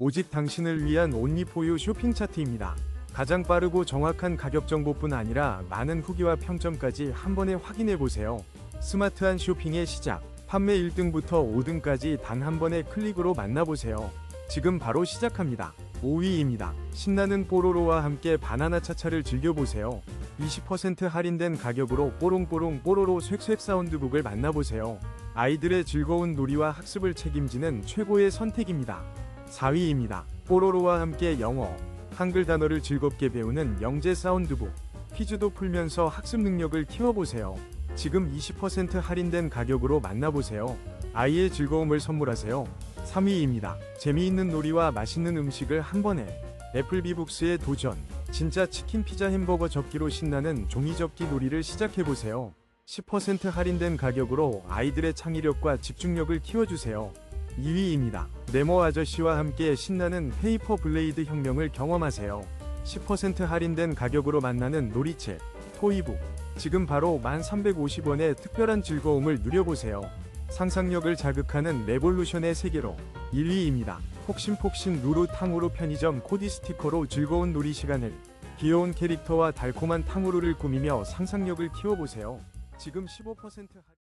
오직 당신을 위한 온리포유 쇼핑 차트입니다. 가장 빠르고 정확한 가격 정보뿐 아니라 많은 후기와 평점까지 한 번에 확인해 보세요. 스마트한 쇼핑의 시작. 판매 1등부터 5등까지 단 한 번의 클릭으로 만나보세요. 지금 바로 시작합니다. 5위입니다. 신나는 뽀로로와 함께 바나나 차차를 즐겨보세요. 20% 할인된 가격으로 뽀롱뽀롱 뽀로로 쇳쇳 사운드북을 만나보세요. 아이들의 즐거운 놀이와 학습을 책임지는 최고의 선택입니다. 4위입니다. 뽀로로와 함께 영어, 한글 단어를 즐겁게 배우는 영재 사운드북. 퀴즈도 풀면서 학습 능력을 키워보세요. 지금 20% 할인된 가격으로 만나보세요. 아이의 즐거움을 선물하세요. 3위입니다. 재미있는 놀이와 맛있는 음식을 한 번에 애플비북스의 도전. 진짜 치킨 피자 햄버거 접기로 신나는 종이접기 놀이를 시작해보세요. 10% 할인된 가격으로 아이들의 창의력과 집중력을 키워주세요. 2위입니다. 네모 아저씨와 함께 신나는 페이퍼 블레이드 혁명을 경험하세요. 10% 할인된 가격으로 만나는 놀이책, 토이북. 지금 바로 1350원의 특별한 즐거움을 누려보세요. 상상력을 자극하는 레볼루션의 세계로 1위입니다. 폭신폭신 루루 탕후루 편의점 코디 스티커로 즐거운 놀이 시간을 귀여운 캐릭터와 달콤한 탕후루를 꾸미며 상상력을 키워보세요. 지금 15% 할인